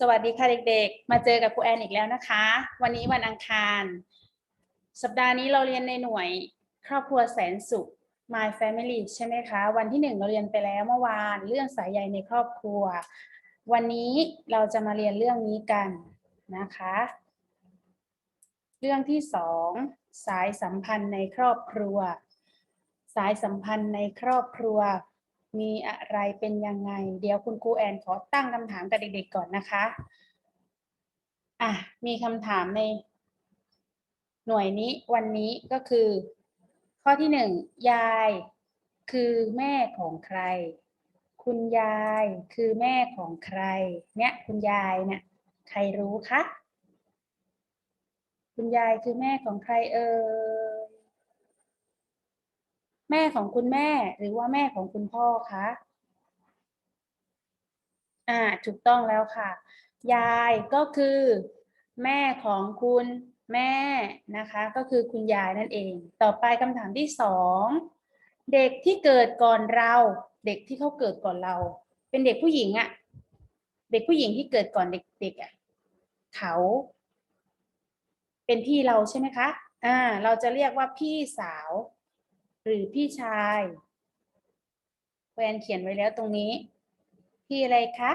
สวัสดีค่ะเด็กๆ มาเจอกับครูแอนอีกแล้วนะคะ วันนี้วันอังคาร สัปดาห์นี้เราเรียนในหน่วยครอบครัวแสนสุข My Family ใช่ไหมคะ วันที่หนึ่งเราเรียนไปแล้วเมื่อวานเรื่องสายใยในครอบครัว วันนี้เราจะมาเรียนเรื่องนี้กันนะคะ เรื่องที่สองสายสัมพันธ์ในครอบครัว สายสัมพันธ์ในครอบครัว มีอะไรเป็นยังไง เดี๋ยวคุณครูแอนขอตั้งคำถามกับเด็กๆก่อนนะคะอะมีคำถามในหน่วยนี้วันนี้ก็คือ ข้อที่หนึ่งยายคือแม่ของใคร คุณยายคือแม่ของใคร เนี่ยคุณยายเนี่ยใครรู้คะคุณยายคือแม่ของใครเอ่ย แม่ของคุณแม่หรือว่าแม่ของคุณพ่อคะอ่าถูกต้องแล้วค่ะ ยายก็คือ แม่ของคุณแม่นะคะ ก็คือคุณยายนั่นเอง ต่อไปคำถามที่สองเด็กที่เกิดก่อนเรา เด็กที่เขาเกิดก่อนเรา เป็นเด็กผู้หญิงอะเด็กผู้หญิงที่เกิดก่อนเด็กๆอะเขา เป็นพี่เราใช่ไหมคะอ่าเราจะเรียกว่าพี่สาว หรือพี่ชายแวนเขียนไว้แล้วตรงนี้ พี่อะไรคะ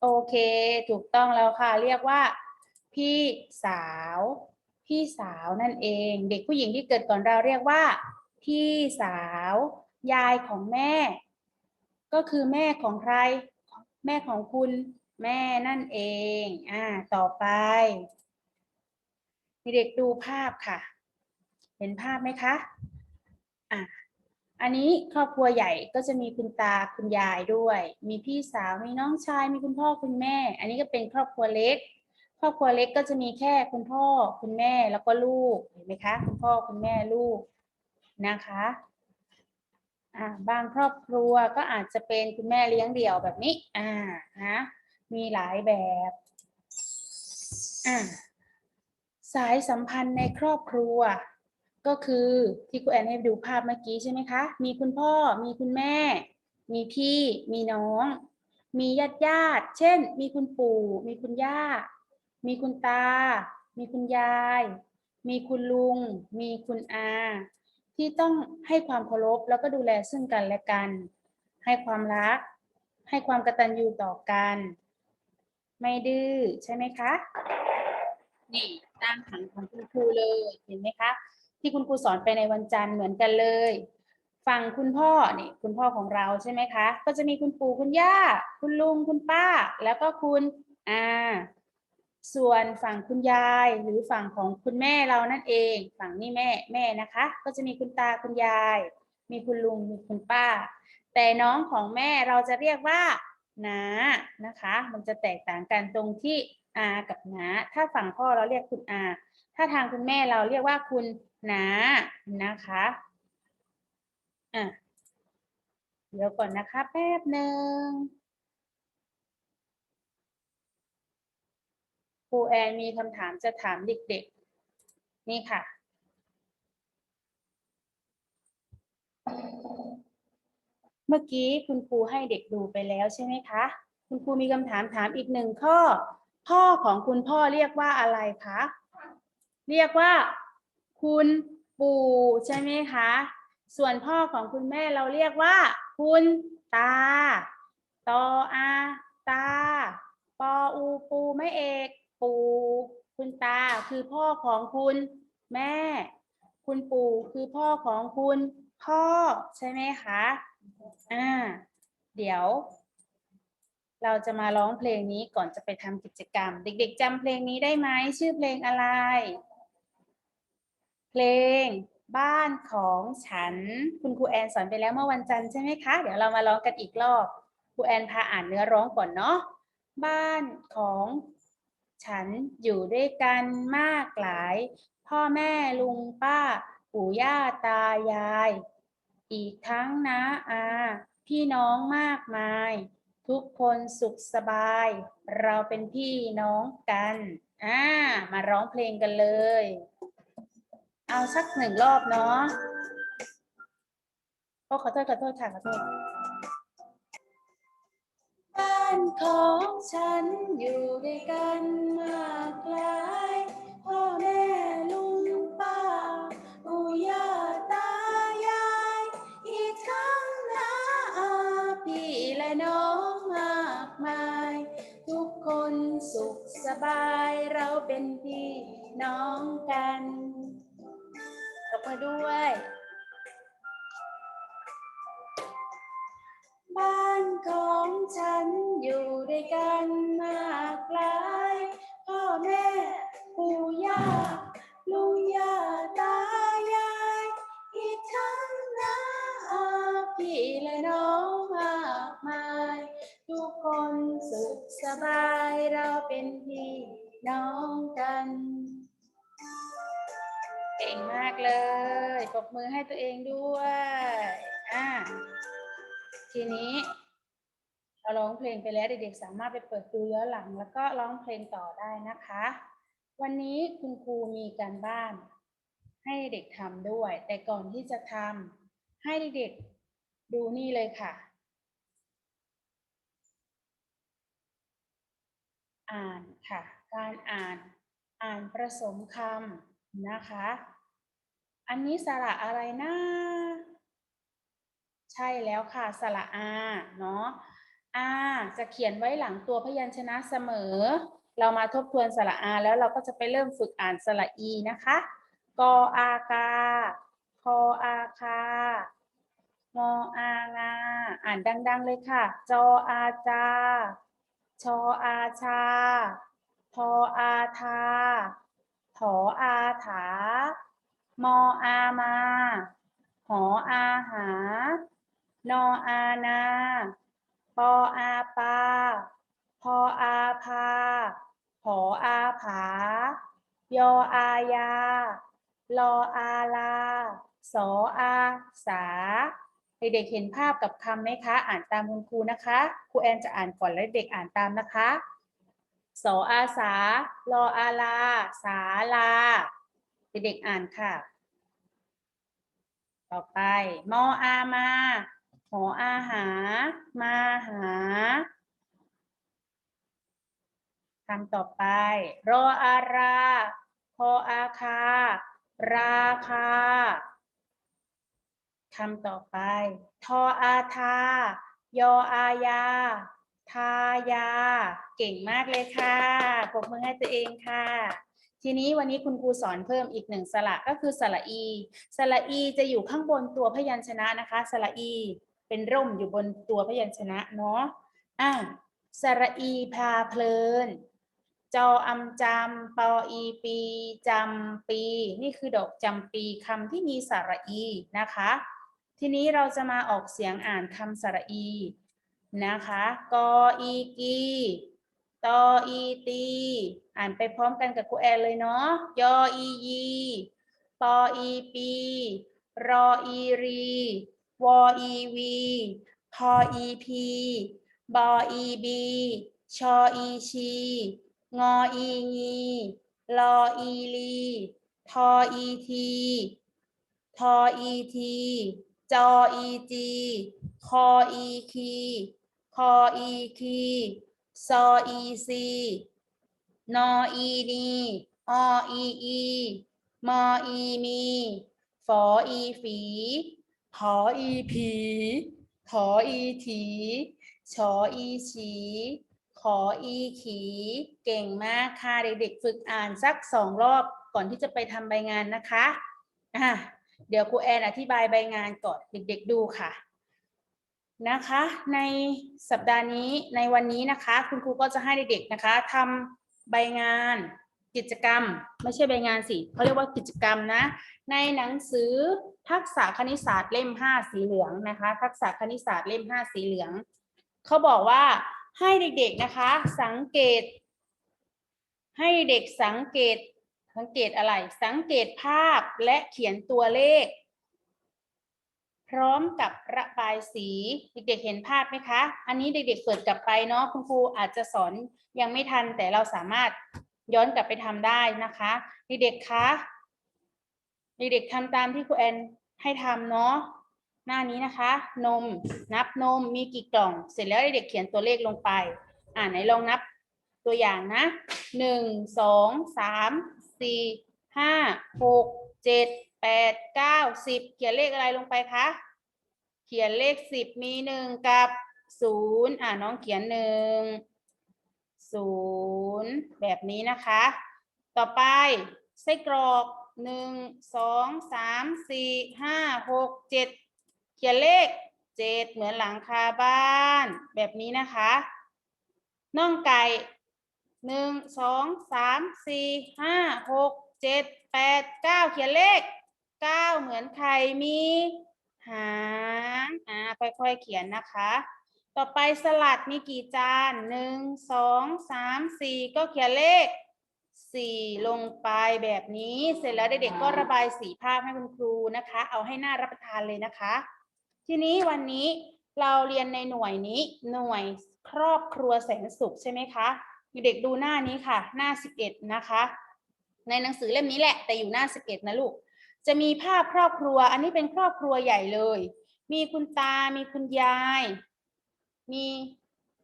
โอเค ถูกต้องแล้วค่ะ เรียกว่า พี่สาว พี่สาวนั่นเอง เด็กผู้หญิงที่เกิดก่อนเราเรียกว่า พี่สาว ยายของแม่ ก็คือแม่ของใคร แม่ของคุณแม่นั่นเอง อ่า ต่อไป เด็กดูภาพค่ะ เห็นภาพไหมคะอะอันนี้ครอบครัวใหญ่ก็จะมีคุณตาคุณยายด้วย มีพี่สาวมีน้องชาย มีคุณพ่อคุณแม่ อันนี้ก็เป็นครอบครัวเล็ก ครอบครัวเล็กก็จะมีแค่คุณพ่อคุณแม่แล้วก็ลูกเห็นไหมคะ คุณพ่อคุณแม่ลูกนะคะอ่าบางครอบครัวก็อาจจะเป็นคุณแม่เลี้ยงเดี่ยวแบบนี้อ่านะมีหลายแบบอ่า สายสัมพันธ์ในครอบครัว ก็คือที่คุณแอนให้ดูภาพเมื่อกี้ใช่ไหมคะ มีคุณพ่อ มีคุณแม่ มีพี่ มีน้อง มีญาติญาติ เช่น มีคุณปู่ มีคุณย่า มีคุณตา มีคุณยาย มีคุณลุง มีคุณอา ที่ต้องให้ความเคารพแล้วก็ดูแลซึ่งกันและกัน ให้ความรัก ให้ความกตัญญูต่อกัน ไม่ดื้อใช่ไหมคะ นี่ ตามผังของคุณครูเลยเห็นไหมคะ ที่คุณครูสอนไปในวันจันทร์เหมือนกันเลยฝั่งคุณพ่อนี่คุณพ่อของเราใช่ไหมคะ ก็จะมีคุณปู่คุณย่า คุณลุงคุณป้า แล้วก็คุณอ่าส่วนฝั่งคุณยายหรือฝั่งของคุณแม่เรานั่นเอง ฝั่งนี่แม่แม่นะคะ ก็จะมีคุณตาคุณยาย มีคุณลุงมีคุณป้า แต่น้องของแม่เราจะเรียกว่าน้านะคะ มันจะแตกต่างกันตรงที่ อากับน้า ถ้าฝั่งพ่อเราเรียกคุณอา ถ้าทางคุณแม่เราเรียกว่าคุณน้านะคะอะเดี๋ยวก่อนนะคะ แป๊บหนึ่งครูแอนมีคำถามจะถามเด็กๆ นี่ค่ะเมื่อกี้คุณครูให้เด็กดูไปแล้วใช่ไหมคะ คุณครูมีคำถามถามอีกหนึ่งข้อ พ่อของคุณพ่อเรียกว่าอะไรคะ เรียกว่า คุณปู่ใช่ไหมคะ ส่วนพ่อของคุณแม่เราเรียกว่า คุณตา ตออา ตา ปออูปูไม่เอก ปูคุณตาคือพ่อของคุณแม่ คุณปู่คือพ่อของคุณพ่อใช่ไหมคะ อ่า เดี๋ยว เราจะมาร้องเพลงนี้ก่อนจะไปทำกิจกรรม เด็กๆจำเพลงนี้ได้ไหมชื่อเพลงอะไร เพลงบ้านของฉัน คุณครูแอนสอนไปแล้วเมื่อวันจันทร์ใช่ไหมคะ เดี๋ยวเรามาร้องกันอีกรอบครูแอนพาอ่านเนื้อร้องก่อนเนาะบ้านของฉันอยู่ด้วยกันมากหลาย พ่อแม่ลุงป้า ปู่ย่าตายาย อีกทั้งนะอา พี่น้องมากมาย ทุกคนสุขสบาย เราเป็นพี่น้องกัน อ่า มาร้องเพลงกันเลย เอาสักหนึ่งรอบเนาะโอ้ขอโทษขอโทษค่ะขอโทษบ้านของฉันอยู่ด้วยกัน ด้วย บ้านของฉันอยู่ด้วยกันมากหลายพ่อแม่ปู่ย่าลุงย่าตายาย อีกทั้งน้าอาพี่และน้องมากมาย ทุกคนสุขสบายเราเป็นพี่น้องกัน ก่งมากเลยปรบมือให้ตัวเองด้วยอ่าทีนี้ เราร้องเพลงไปแล้วเด็กๆสามารถไปเปิดดูย้อนหลัง แล้วก็ร้องเพลงต่อได้นะคะ วันนี้คุณครูมีการบ้าน ให้เด็กทำด้วย แต่ก่อนที่จะทำให้เด็กๆดูนี่เลยค่ะ อ่านค่ะ การอ่านอ่านผสมคำนะคะ อันนี้สระอะไรนะใช่แล้วค่ะ สระอาเนาะอาจะเขียนไว้หลังตัวพยัญชนะเสมอ เรามาทบทวนสระอาแล้วเราก็จะไปเริ่มฝึกอ่านสระอีนะคะกออากาคออาคางออางา อ่านดัง ๆ เลยค่ะ จออาจา ชออาชาทออาทา ถออาถา มออามา หออาหา นออานา ปออาปา พออาพา หออาผา ยออายา ลออาลา สออาสา เด็กๆเห็นภาพกับคำไหมคะ อ่านตามคุณครูนะคะ ครูแอนจะอ่านก่อนแล้วเด็กอ่านตามนะคะ สออาสา ลออาลา สาลา เด็กๆอ่านค่ะ ต่อไป มออามาหออาหา มาหาคำต่อไป รออาราพออาคา ราคาคำต่อไป ทออาทา ยออายา ทายา เก่งมากเลยค่ะปรบมือให้ตัวเองค่ะ ทีนี้วันนี้คุณครูสอนเพิ่มอีกหนึ่งสระก็คือสระอี สระอีจะอยู่ข้างบนตัวพยัญชนะนะคะ สระอี เป็นร่มอยู่บนตัวพยัญชนะเนาะอะสระอีพาเพลิน จออำจำปออีปีจำปี นี่คือดอกจำปีคำที่มีสระอีนะคะ ทีนี้เราจะมาออกเสียงอ่านคำสระอีนะคะ กออีกี ตออีตี อ่านไปพร้อมกันกับครูแอนเลยเนาะ ยออียี ปออีปี รออีรี วออีวี พออีพี บออีบี ชออีชี งออีงีลออีลี ทออีที ทออีที จออีจี คออีคี คออีคี ซออีซีนออีนีออีอีมออีมีฝออีฝีผออีผีถออีถีชออีฉีขออีขี เก่งมากค่ะเด็กๆฝึกอ่านสักสองรอบก่อนที่จะไปทำใบงานนะคะอะเดี๋ยวครูแอนอธิบายใบงานก่อนเด็กๆดูค่ะ นะคะ ในสัปดาห์นี้ในวันนี้นะคะ คุณครูก็จะให้เด็กๆนะคะทำใบงานกิจกรรม ไม่ใช่ใบงานสิเขาเรียกว่ากิจกรรมนะ ในหนังสือทักษะคณิตศาสตร์เล่ม 5 สีเหลืองนะคะ ทักษะคณิตศาสตร์เล่ม 5 สีเหลืองเขาบอกว่าให้เด็กๆนะคะ สังเกต ให้เด็กสังเกตสังเกตอะไร สังเกตภาพและเขียนตัวเลข พร้อมกับระบายสีเด็กๆเห็นภาพไหมคะ อันนี้เด็กๆเปิดกลับไปเนาะคุณครูอาจจะสอนยังไม่ทันแต่เราสามารถย้อนกลับไปทำได้นะคะเด็กๆคะเด็กๆทำตามที่ครูแอนให้ทำเนาะหน้านี้นะคะ นมนับนมมีกี่กล่อง เสร็จแล้วเด็กๆเขียนตัวเลขลงไป อ่าไหนลองนับตัวอย่างนะหนึ่งสองสามสี่ห้าหกเจ็ด แปดเก้าสิบเขียนเลขอะไรลงไปคะ เขียนเลขสิบมีหนึ่งกับศูนย์อ่าน้องเขียนหนึ่งศูนย์แบบนี้นะคะ ต่อไปไส้กรอกหนึ่งสองสามสี่ห้าหกเจ็ดเขียนเลขเจ็ดเหมือนหลังคาบ้านแบบนี้นะคะน่องไก่หนึ่งสองสามสี่ห้าหกเจ็ดแปดเก้าเขียนเลข เก้าเหมือนไข่มีหางอ่าค่อยๆเขียนนะคะ ต่อไปสลัดมีกี่จานหนึ่งสองสามสี่ก็เขียนเลขสี่ลงไปแบบนี้เสร็จแล้วเด็กๆก็ระบายสีภาพให้คุณครูนะคะ เอาให้หน่ารับประทานเลยนะคะ ทีนี้วันนี้เราเรียนในหน่วยนี้หน่วยครอบครัวแสนสุขใช่ไหมคะเด็กดูหน้านี้ค่ะ หน้าสิบเอ็ดนะคะ ในหนังสือเล่มนี้แหละ แต่อยู่หน้าสิบเอ็ดนะลูก จะมีภาพครอบครัว อันนี้เป็นครอบครัวใหญ่เลย มีคุณตา มีคุณยาย มี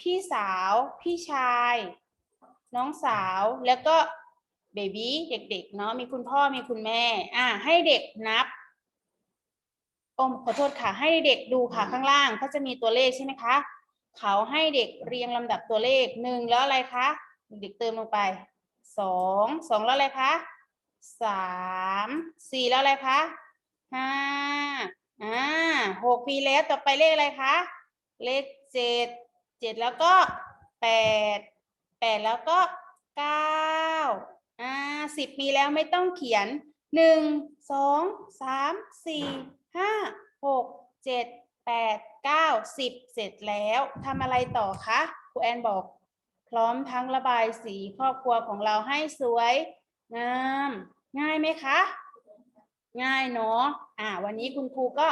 พี่สาว พี่ชาย น้องสาว แล้วก็เบบี้เด็กๆเนาะ มีคุณพ่อ มีคุณแม่ อ่า ให้เด็กนับโอ้ขอโทษค่ะ ให้เด็กดูค่ะข้างล่างเขาจะมีตัวเลขใช่ไหมคะ เขาให้เด็กเรียงลำดับตัวเลขหนึ่งแล้วอะไรคะ เด็กเติมลงไปสองสองแล้วอะไรคะ สามสี่แล้วอะไรคะห้าอ่าหกมีแล้วต่อไปเลขอะไรคะเลขเจ็ดเจ็ดแล้วก็แปดแปดแล้วก็เก้าอ่าสิบมีแล้วไม่ต้องเขียนหนึ่งสองสามสี่ห้าหกเจ็ดแปดเก้าสิบเสร็จแล้วทำอะไรต่อคะครูแอนบอก พร้อมทั้งระบายสีครอบครัวของเราให้สวยงาม ง่ายไหมคะ ง่ายเนาะอ่า วันนี้คุณครูก็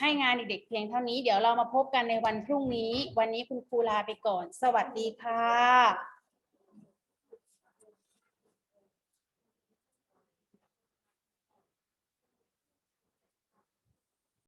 ให้งานเด็กๆเพียงเท่านี้เดี๋ยวเรามาพบกันในวันพรุ่งนี้ วันนี้คุณครูลาไปก่อน สวัสดีค่ะ